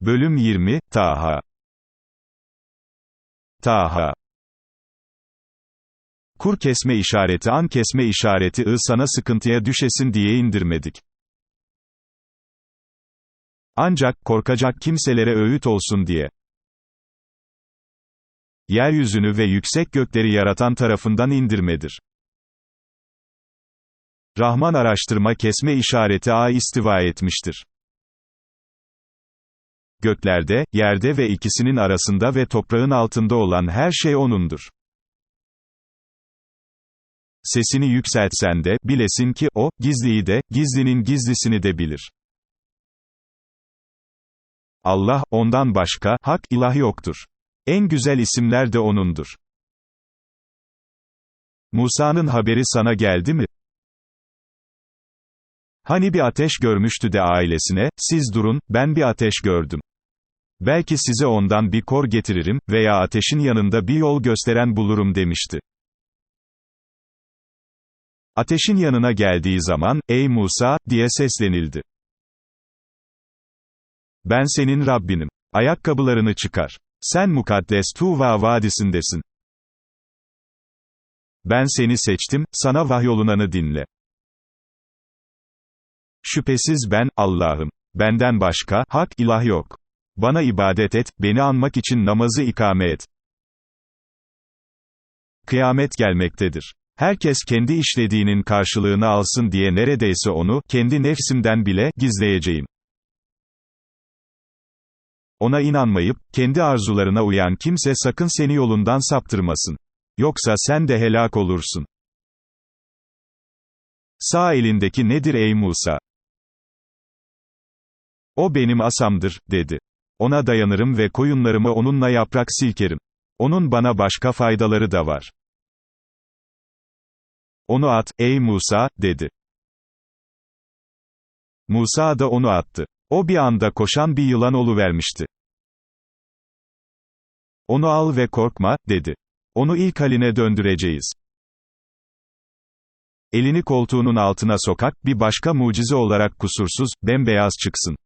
Bölüm 20, Taha Taha Kur kesme işareti an kesme işareti ı sana sıkıntıya düşesin diye indirmedik. Ancak, korkacak kimselere öğüt olsun diye. Yeryüzünü ve yüksek gökleri yaratan tarafından indirmedir. Rahman araştırma kesme işareti a istiva etmiştir. Göklerde, yerde ve ikisinin arasında ve toprağın altında olan her şey O'nundur. Sesini yükseltsen de, bilesin ki, O, gizliyi de, gizlinin gizlisini de bilir. Allah, ondan başka, hak, ilah yoktur. En güzel isimler de O'nundur. Musa'nın haberi sana geldi mi? Hani bir ateş görmüştü de ailesine, siz durun, ben bir ateş gördüm. Belki size ondan bir kor getiririm veya ateşin yanında bir yol gösteren bulurum demişti. Ateşin yanına geldiği zaman, ey Musa, diye seslenildi. Ben senin Rabbinim. Ayakkabılarını çıkar. Sen mukaddes Tuva vadisindesin. Ben seni seçtim, sana vahyolunanı dinle. Şüphesiz ben, Allah'ım. Benden başka, hak, ilah yok. Bana ibadet et, beni anmak için namazı ikame et. Kıyamet gelmektedir. Herkes kendi işlediğinin karşılığını alsın diye neredeyse onu, kendi nefsimden bile, gizleyeceğim. Ona inanmayıp, kendi arzularına uyan kimse sakın seni yolundan saptırmasın. Yoksa sen de helak olursun. Sağ elindeki nedir ey Musa? O benim asamdır, dedi. Ona dayanırım ve koyunlarımı onunla yaprak silkerim. Onun bana başka faydaları da var. Onu at, ey Musa, dedi. Musa da onu attı. O bir anda koşan bir yılan oluvermişti. Onu al ve korkma, dedi. Onu ilk haline döndüreceğiz. Elini koltuğunun altına sokak, bir başka mucize olarak kusursuz, bembeyaz çıksın.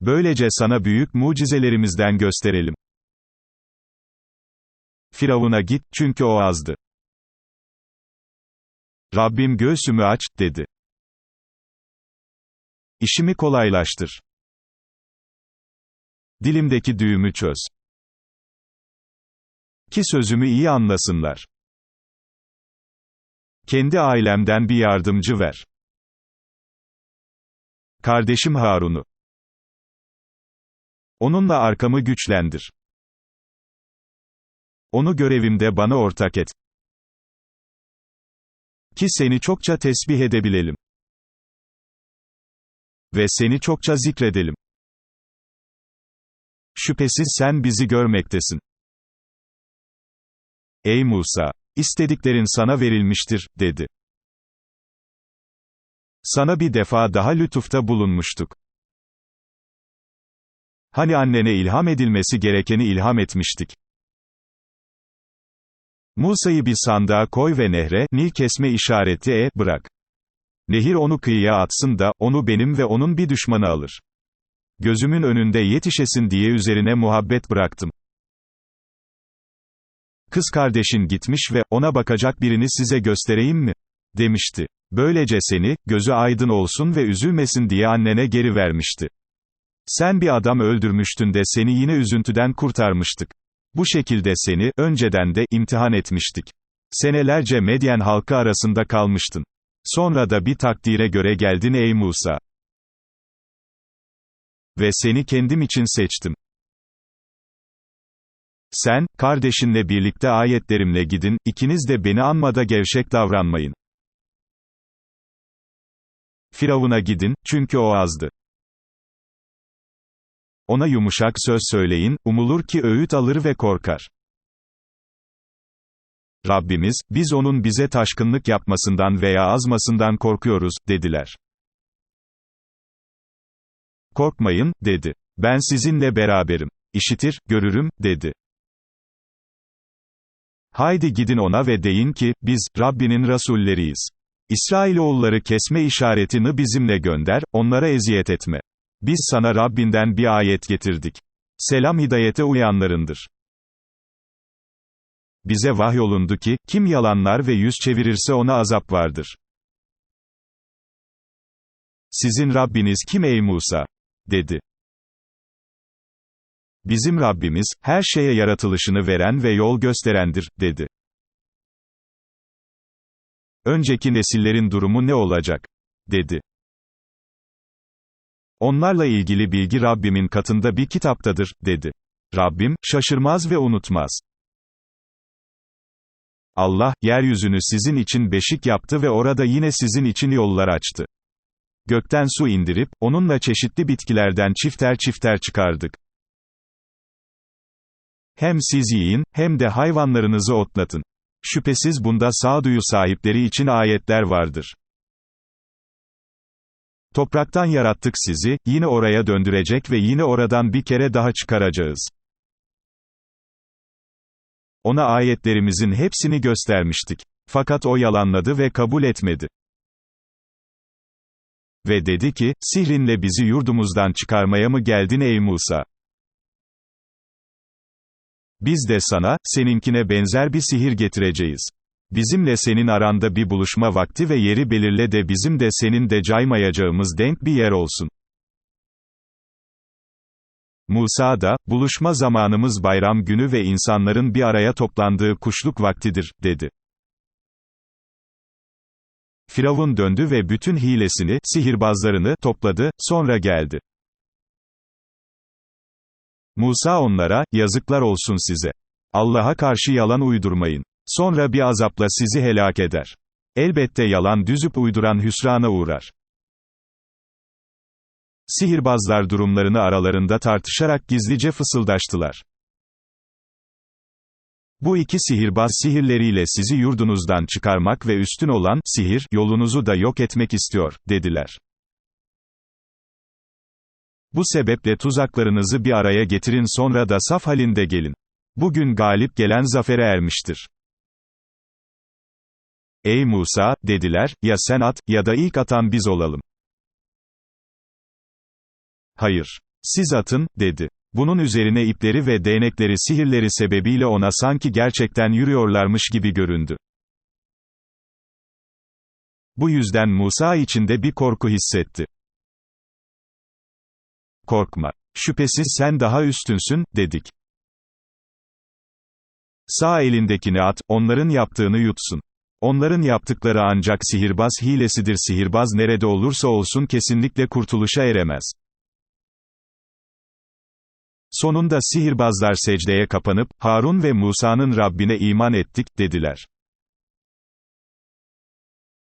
Böylece sana büyük mucizelerimizden gösterelim. Firavun'a git, çünkü o azdı. Rabbim göğsümü aç, dedi. İşimi kolaylaştır. Dilimdeki düğümü çöz. Ki sözümü iyi anlasınlar. Kendi ailemden bir yardımcı ver. Kardeşim Harun'u. Onunla arkamı güçlendir. Onu görevimde bana ortak et. Ki seni çokça tesbih edebilelim. Ve seni çokça zikredelim. Şüphesiz sen bizi görmektesin. Ey Musa! İstediklerin sana verilmiştir, dedi. Sana bir defa daha lütufta bulunmuştuk. Hani annene ilham edilmesi gerekeni ilham etmiştik. Musa'yı bir sandığa koy ve nehre, Nil kesme işareti e, bırak. Nehir onu kıyıya atsın da, onu benim ve onun bir düşmanı alır. Gözümün önünde yetişesin diye üzerine muhabbet bıraktım. Kız kardeşin gitmiş ve, ona bakacak birini size göstereyim mi? Demişti. Böylece seni, gözü aydın olsun ve üzülmesin diye annene geri vermişti. Sen bir adam öldürmüştün de seni yine üzüntüden kurtarmıştık. Bu şekilde seni, önceden de, imtihan etmiştik. Senelerce Medyen halkı arasında kalmıştın. Sonra da bir takdire göre geldin ey Musa. Ve seni kendim için seçtim. Sen, kardeşinle birlikte ayetlerimle gidin, ikiniz de beni anmada gevşek davranmayın. Firavun'a gidin, çünkü o azdı. Ona yumuşak söz söyleyin, umulur ki öğüt alır ve korkar. Rabbimiz, biz onun bize taşkınlık yapmasından veya azmasından korkuyoruz, dediler. Korkmayın, dedi. Ben sizinle beraberim. İşitir, görürüm, dedi. Haydi gidin ona ve deyin ki, biz, Rabbinin rasulleriyiz. İsrailoğulları kesme işaretini bizimle gönder, onlara eziyet etme. Biz sana Rabbinden bir ayet getirdik. Selam hidayete uyanlarındır. Bize vahyolundu ki, kim yalanlar ve yüz çevirirse ona azap vardır. Sizin Rabbiniz kim ey Musa? dedi. Bizim Rabbimiz, her şeye yaratılışını veren ve yol gösterendir, dedi. Önceki nesillerin durumu ne olacak? dedi. Onlarla ilgili bilgi Rabbimin katında bir kitaptadır, dedi. Rabbim, şaşırmaz ve unutmaz. Allah, yeryüzünü sizin için beşik yaptı ve orada yine sizin için yollar açtı. Gökten su indirip, onunla çeşitli bitkilerden çifter çifter çıkardık. Hem siz yiyin, hem de hayvanlarınızı otlatın. Şüphesiz bunda sağduyu sahipleri için ayetler vardır. Topraktan yarattık sizi, yine oraya döndürecek ve yine oradan bir kere daha çıkaracağız. Ona ayetlerimizin hepsini göstermiştik. Fakat o yalanladı ve kabul etmedi. Ve dedi ki, sihrinle bizi yurdumuzdan çıkarmaya mı geldin ey Musa? Biz de sana, seninkine benzer bir sihir getireceğiz. Bizimle senin aranda bir buluşma vakti ve yeri belirle de bizim de senin de caymayacağımız denk bir yer olsun. Musa da, buluşma zamanımız bayram günü ve insanların bir araya toplandığı kuşluk vaktidir, dedi. Firavun döndü ve bütün hilesini, sihirbazlarını, topladı, sonra geldi. Musa onlara, yazıklar olsun size. Allah'a karşı yalan uydurmayın. Sonra bir azapla sizi helak eder. Elbette yalan düzüp uyduran hüsrana uğrar. Sihirbazlar durumlarını aralarında tartışarak gizlice fısıldaştılar. Bu iki sihirbaz sihirleriyle sizi yurdunuzdan çıkarmak ve üstün olan, sihir, yolunuzu da yok etmek istiyor, dediler. Bu sebeple tuzaklarınızı bir araya getirin sonra da saf halinde gelin. Bugün galip gelen zafere ermiştir. Ey Musa, dediler, ya sen at, ya da ilk atan biz olalım. Hayır. Siz atın, dedi. Bunun üzerine ipleri ve değnekleri sihirleri sebebiyle ona sanki gerçekten yürüyorlarmış gibi göründü. Bu yüzden Musa içinde bir korku hissetti. Korkma. Şüphesiz sen daha üstünsün, dedik. Sağ elindekini at, onların yaptığını yutsun. Onların yaptıkları ancak sihirbaz hilesidir sihirbaz nerede olursa olsun kesinlikle kurtuluşa eremez. Sonunda sihirbazlar secdeye kapanıp, Harun ve Musa'nın Rabbine iman ettik, dediler.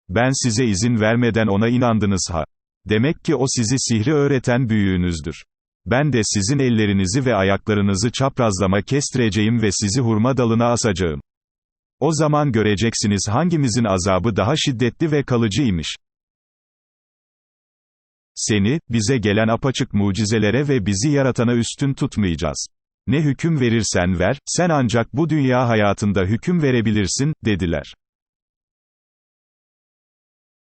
Ben size izin vermeden ona inandınız ha. Demek ki o sizi sihri öğreten büyüğünüzdür. Ben de sizin ellerinizi ve ayaklarınızı çaprazlama kestireceğim ve sizi hurma dalına asacağım. O zaman göreceksiniz hangimizin azabı daha şiddetli ve kalıcıymış. Seni, bize gelen apaçık mucizelere ve bizi yaratana üstün tutmayacağız. Ne hüküm verirsen ver, sen ancak bu dünya hayatında hüküm verebilirsin, dediler.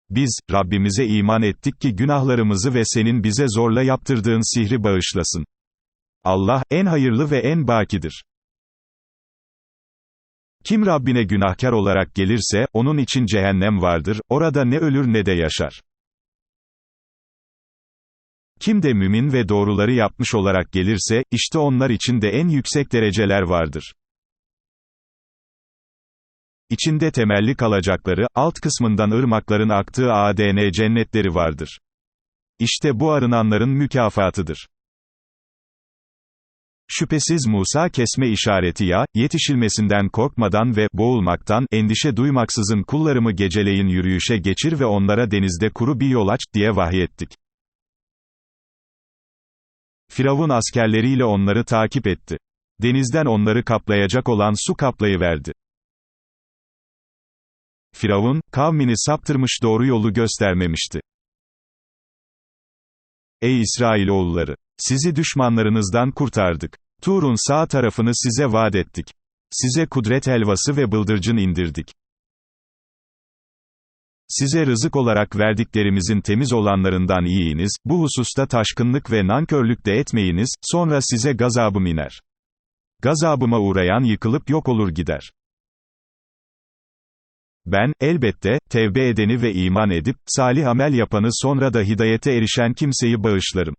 Biz, Rabbimize iman ettik ki günahlarımızı ve senin bize zorla yaptırdığın sihri bağışlasın. Allah, en hayırlı ve en bakidir. Kim Rabbine günahkar olarak gelirse, onun için cehennem vardır, orada ne ölür ne de yaşar. Kim de mümin ve doğruları yapmış olarak gelirse, işte onlar için de en yüksek dereceler vardır. İçinde temelli kalacakları, alt kısmından ırmakların aktığı ADN cennetleri vardır. İşte bu arınanların mükafatıdır. Şüphesiz Musa kesme işareti ya, yetişilmesinden korkmadan ve boğulmaktan endişe duymaksızın kullarımı geceleyin yürüyüşe geçir ve onlara denizde kuru bir yol aç, diye vahyettik. Firavun askerleriyle onları takip etti. Denizden onları kaplayacak olan su kaplayıverdi. Firavun, kavmini saptırmış doğru yolu göstermemişti. Ey İsrailoğulları! Sizi düşmanlarınızdan kurtardık. Tur'un sağ tarafını size vaat ettik. Size kudret helvası ve bıldırcın indirdik. Size rızık olarak verdiklerimizin temiz olanlarından yiyiniz, bu hususta taşkınlık ve nankörlük de etmeyiniz, sonra size gazabım iner. Gazabıma uğrayan yıkılıp yok olur gider. Ben, elbette, tevbe edeni ve iman edip, salih amel yapanı sonra da hidayete erişen kimseyi bağışlarım.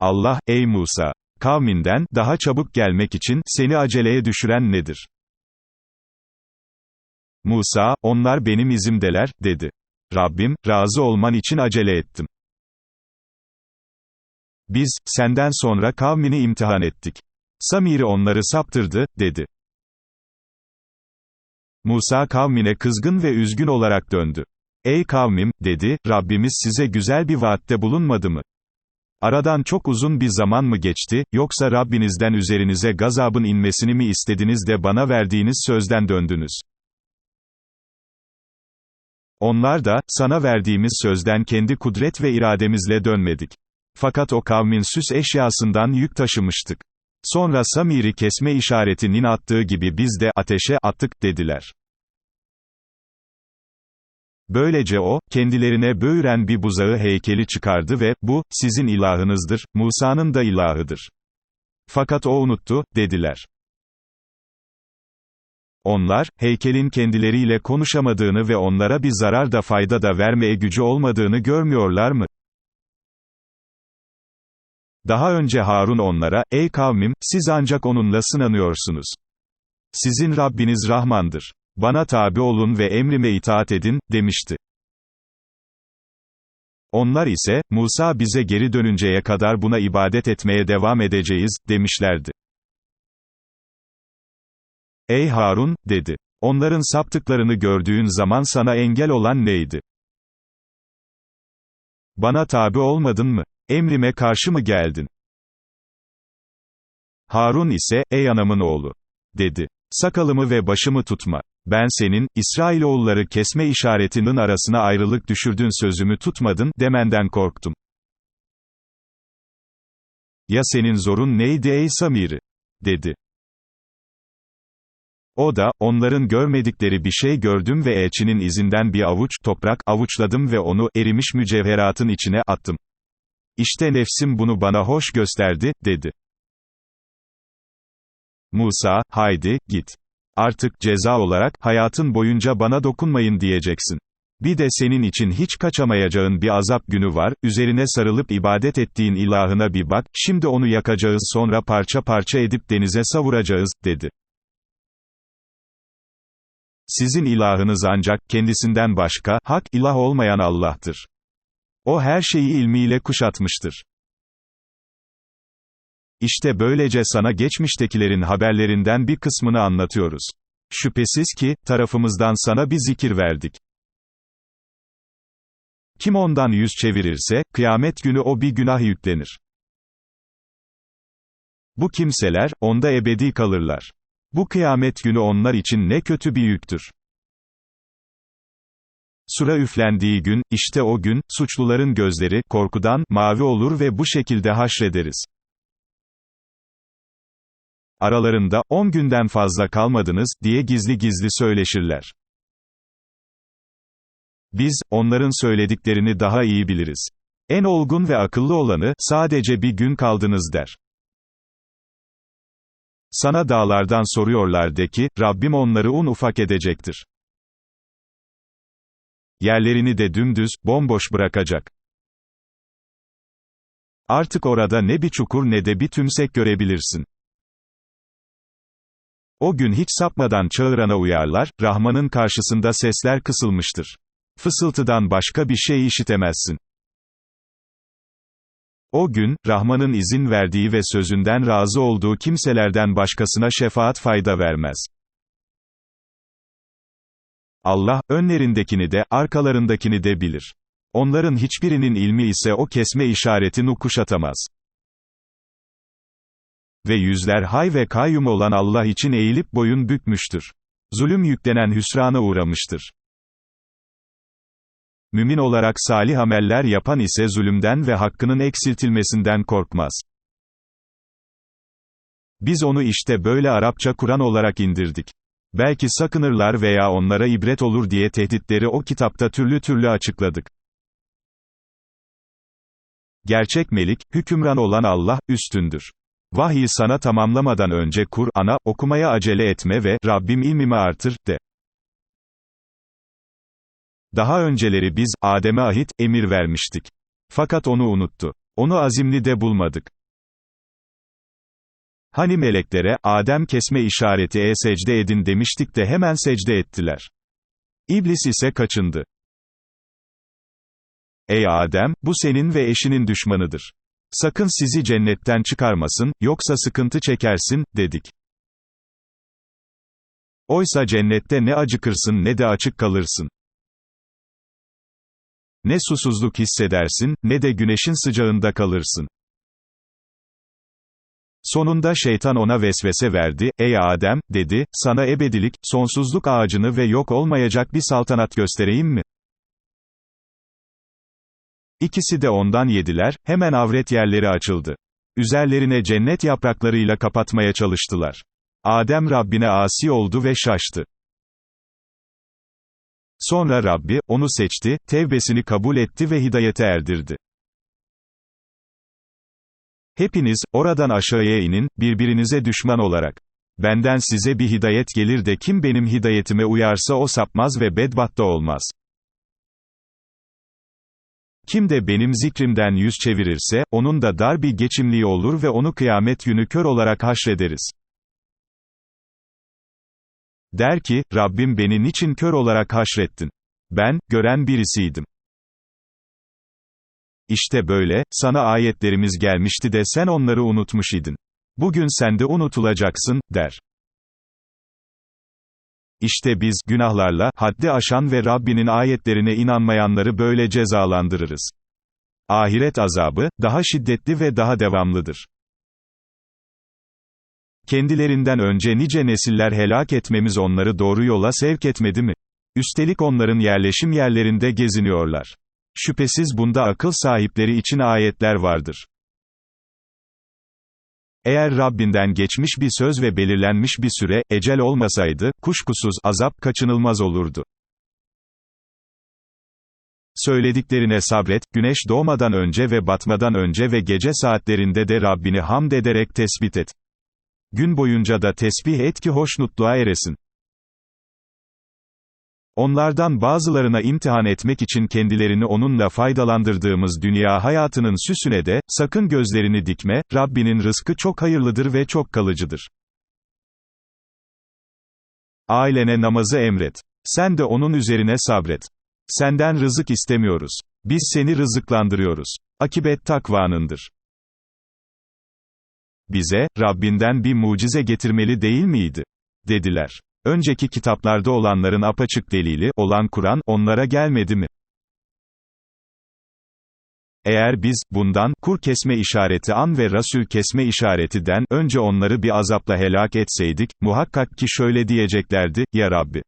Allah, ey Musa! Kavminden, daha çabuk gelmek için, seni aceleye düşüren nedir? Musa, onlar benim izimdeler, dedi. Rabbim, razı olman için acele ettim. Biz, senden sonra kavmini imtihan ettik. Samiri onları saptırdı, dedi. Musa kavmine kızgın ve üzgün olarak döndü. Ey kavmim, dedi, Rabbimiz size güzel bir vaatte bulunmadı mı? Aradan çok uzun bir zaman mı geçti, yoksa Rabbinizden üzerinize gazabın inmesini mi istediniz de bana verdiğiniz sözden döndünüz? Onlar da, sana verdiğimiz sözden kendi kudret ve irademizle dönmedik. Fakat o kavmin süs eşyasından yük taşımıştık. Sonra Samir'i kesme işaretinin attığı gibi biz de ateşe attık dediler. Böylece o, kendilerine böğüren bir buzağı heykeli çıkardı ve, bu, sizin ilahınızdır, Musa'nın da ilahıdır. Fakat o unuttu, dediler. Onlar, heykelin kendileriyle konuşamadığını ve onlara bir zarar da fayda da vermeye gücü olmadığını görmüyorlar mı? Daha önce Harun onlara, ey kavmim, siz ancak onunla sınanıyorsunuz. Sizin Rabbiniz Rahmandır. Bana tabi olun ve emrime itaat edin, demişti. Onlar ise, Musa bize geri dönünceye kadar buna ibadet etmeye devam edeceğiz, demişlerdi. Ey Harun, dedi. Onların saptıklarını gördüğün zaman sana engel olan neydi? Bana tabi olmadın mı? Emrime karşı mı geldin? Harun ise, ey anamın oğlu, dedi. Sakalımı ve başımı tutma. Ben senin, İsrailoğulları kesme işaretinin arasına ayrılık düşürdün sözümü tutmadın, demenden korktum. Ya senin zorun neydi ey Samiri? dedi. O da, onların görmedikleri bir şey gördüm ve elçinin izinden bir avuç toprak avuçladım ve onu erimiş mücevheratın içine attım. İşte nefsim bunu bana hoş gösterdi, dedi. Musa, haydi, git. Artık ceza olarak, hayatın boyunca bana dokunmayın diyeceksin. Bir de senin için hiç kaçamayacağın bir azap günü var, üzerine sarılıp ibadet ettiğin ilahına bir bak, şimdi onu yakacağız sonra parça parça edip denize savuracağız, dedi. Sizin ilahınız ancak, kendisinden başka, hak, ilah olmayan Allah'tır. O her şeyi ilmiyle kuşatmıştır. İşte böylece sana geçmiştekilerin haberlerinden bir kısmını anlatıyoruz. Şüphesiz ki, tarafımızdan sana bir zikir verdik. Kim ondan yüz çevirirse, kıyamet günü o bir günah yüklenir. Bu kimseler, onda ebedi kalırlar. Bu kıyamet günü onlar için ne kötü bir yüktür. Sura üflendiği gün, işte o gün, suçluların gözleri, korkudan, mavi olur ve bu şekilde haşrederiz. Aralarında, on günden fazla kalmadınız, diye gizli gizli söyleşirler. Biz, onların söylediklerini daha iyi biliriz. En olgun ve akıllı olanı, sadece bir gün kaldınız der. Sana dağlardan soruyorlar de ki, Rabbim onları un ufak edecektir. Yerlerini de dümdüz, bomboş bırakacak. Artık orada ne bir çukur ne de bir tümsek görebilirsin. O gün hiç sapmadan çağırana uyarlar, Rahman'ın karşısında sesler kısılmıştır. Fısıltıdan başka bir şey işitemezsin. O gün, Rahman'ın izin verdiği ve sözünden razı olduğu kimselerden başkasına şefaat fayda vermez. Allah, önlerindekini de, arkalarındakini de bilir. Onların hiçbirinin ilmi ise o kesme işaretini kuşatamaz. Ve yüzler hay ve kayyum olan Allah için eğilip boyun bükmüştür. Zulüm yüklenen hüsrana uğramıştır. Mümin olarak salih ameller yapan ise zulümden ve hakkının eksiltilmesinden korkmaz. Biz onu işte böyle Arapça Kur'an olarak indirdik. Belki sakınırlar veya onlara ibret olur diye tehditleri o kitapta türlü türlü açıkladık. Gerçek melik, hükümran olan Allah, üstündür. Vahyi sana tamamlamadan önce Kur'an'a, okumaya acele etme ve, Rabbim ilmimi artır, de. Daha önceleri biz, Adem'e ahit, emir vermiştik. Fakat onu unuttu. Onu azimli de bulmadık. Hani meleklere, Adem kesme işareti e secde edin demiştik de hemen secde ettiler. İblis ise kaçındı. Ey Adem, bu senin ve eşinin düşmanıdır. Sakın sizi cennetten çıkarmasın, yoksa sıkıntı çekersin, dedik. Oysa cennette ne acıkırsın ne de açık kalırsın. Ne susuzluk hissedersin, ne de güneşin sıcağında kalırsın. Sonunda şeytan ona vesvese verdi, ey Adem, dedi, sana ebedilik, sonsuzluk ağacını ve yok olmayacak bir saltanat göstereyim mi? İkisi de ondan yediler, hemen avret yerleri açıldı. Üzerlerine cennet yapraklarıyla kapatmaya çalıştılar. Adem Rabbine asi oldu ve şaştı. Sonra Rabbi, onu seçti, tevbesini kabul etti ve hidayete erdirdi. Hepiniz, oradan aşağıya inin, birbirinize düşman olarak. Benden size bir hidayet gelir de kim benim hidayetime uyarsa o sapmaz ve bedbatta olmaz. Kim de benim zikrimden yüz çevirirse, onun da dar bir geçimliği olur ve onu kıyamet günü kör olarak haşrederiz. Der ki, Rabbim beni niçin kör olarak haşrettin? Ben, gören birisiydim. İşte böyle, sana ayetlerimiz gelmişti de sen onları unutmuş idin. Bugün sen de unutulacaksın, der. İşte biz, günahlarla, haddi aşan ve Rabbinin ayetlerine inanmayanları böyle cezalandırırız. Ahiret azabı, daha şiddetli ve daha devamlıdır. Kendilerinden önce nice nesiller helak etmemiz onları doğru yola sevk etmedi mi? Üstelik onların yerleşim yerlerinde geziniyorlar. Şüphesiz bunda akıl sahipleri için ayetler vardır. Eğer Rabbinden geçmiş bir söz ve belirlenmiş bir süre, ecel olmasaydı, kuşkusuz, azap kaçınılmaz olurdu. Söylediklerine sabret, güneş doğmadan önce ve batmadan önce ve gece saatlerinde de Rabbini hamd ederek tespit et. Gün boyunca da tesbih et ki hoşnutluğa eresin. Onlardan bazılarına imtihan etmek için kendilerini onunla faydalandırdığımız dünya hayatının süsüne de, sakın gözlerini dikme, Rabbinin rızkı çok hayırlıdır ve çok kalıcıdır. Ailene namazı emret. Sen de onun üzerine sabret. Senden rızık istemiyoruz. Biz seni rızıklandırıyoruz. Akibet takvanındır. Bize, Rabbinden bir mucize getirmeli değil miydi? Dediler. Önceki kitaplarda olanların apaçık delili olan Kur'an onlara gelmedi mi? Eğer biz, bundan, kur kesme işareti an ve rasül kesme işaretinden, önce onları bir azapla helak etseydik, muhakkak ki şöyle diyeceklerdi, ya Rabbi.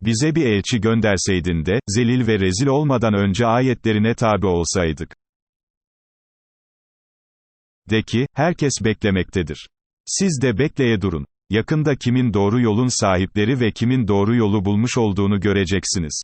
Bize bir elçi gönderseydin de, zelil ve rezil olmadan önce ayetlerine tabi olsaydık. De ki, herkes beklemektedir. Siz de bekleye durun. Yakında kimin doğru yolun sahipleri ve kimin doğru yolu bulmuş olduğunu göreceksiniz.